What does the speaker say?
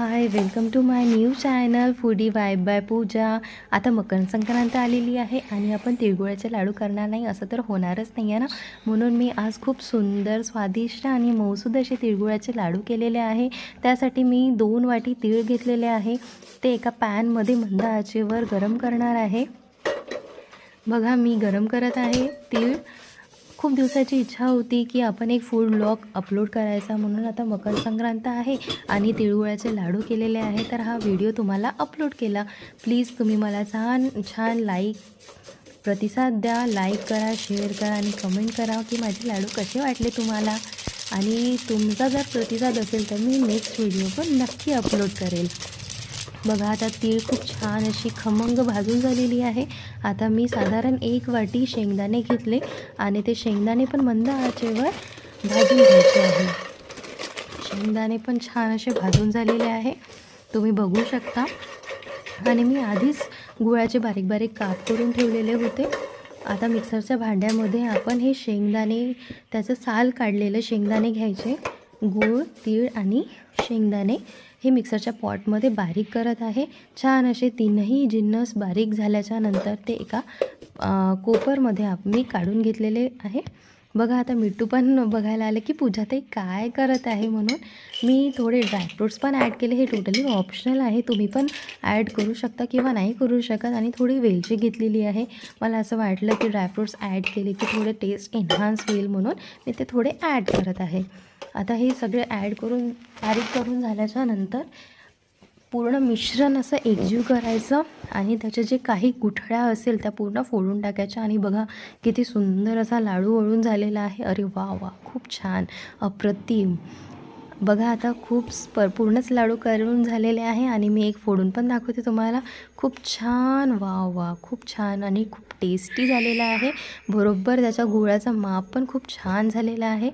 Hi welcome to my new channel foodie vibe by Pooja आता मकर संक्रांत आलेली आहे आणि आपण तिळगुळाचे लाडू करणार नाही असं तर होणारच नाही आहे ना? म्हणून मी आज खूप सुंदर स्वादिष्ट आणि मौसूद असे तिळगुळाचे लाडू केलेले आहे. त्यासाठी मी दोन वाटी तीळ घेतलेले आहे. ते एका पॅनमध्ये मंद आचेवर गरम करणार आहे. बघा मी गरम करत आहे तीळ. खूप दिवसाची इच्छा होती की आपण एक फूड ब्लॉग अपलोड करायचा म्हणून आता मकर संक्रांत आहे आणि तिळगुळाचे लाडू केलेले आहे. तर हा व्हिडिओ तुम्हाला अपलोड केला. प्लीज तुम्ही मला छान छान लाईक प्रतिसाद द्या. लाईक करा शेअर करा आणि कमेंट करा की माझे लाडू कसे वाटले तुम्हाला. आणि तुमचा जर प्रतिसाद असेल तर मी नेक्स्ट व्हिडिओ पण नक्की अपलोड करेल. बघा आता तीळ खूप छान अशी खमंग भाजून झालेली आहे. आता मी साधारण एक वाटी शेंगदाणे घेतले आणि ते शेंगदाणे पण मंद आचेवर भाजून घ्यायचे आहे. शेंगदाणे पण छान असे भाजून झालेले आहे. तुम्ही बघू शकता. आणि मी आधीच गुळाचे बारीक बारीक काप करून ठेवलेले होते. आता मिक्सरच्या भांड्यामध्ये आपण हे शेंगदाणे त्याचं साल काढलेलं शेंगदाणे घ्यायचे. गूळ तीळ आणि शेंगदाणे हे मिक्सरच्या पॉटमध्ये बारीक करत आहे. छान असे तीनही जिन्नस बारीक झाल्याच्यानंतर ते एका कोपरमध्ये आम्ही मी काढून घेतलेले आहे. बघा आता मिठू पण बघायला आलं की पूजा ते काय करत आहे म्हणून. मी थोडे ड्रायफ्रूट्स पण ॲड केले. हे टोटली ऑप्शनल आहे. तुम्ही पण ॲड करू शकता किंवा नाही करू शकत. आणि थोडी वेलची घेतलेली आहे. मला असं वाटलं की ड्रायफ्रूट्स ॲड केले की थोडे टेस्ट एन्हान्स होईल म्हणून मी ते थोडे ॲड करत आहे. आता हे सगळे ॲड करून बारीक करून झाल्याच्यानंतर पूर्ण मिश्रण असं एकजीव करायचं आणि त्याच्या जे काही गुठळ्या असेल त्या पूर्ण फोडून टाकायच्या. आणि बघा किती सुंदर असा लाडू वळून झालेला आहे. अरे वा वा खूप छान अप्रतिम. बघा आता खूप स्प पूर्णच लाडू करून झालेले आहे आणि मी एक फोडून पण दाखवते तुम्हाला. खूप छान वा वा खूप छान आणि खूप टेस्टी झालेला आहे. बरोबर त्याच्या गुळाचा माप पण खूप छान झालेला आहे.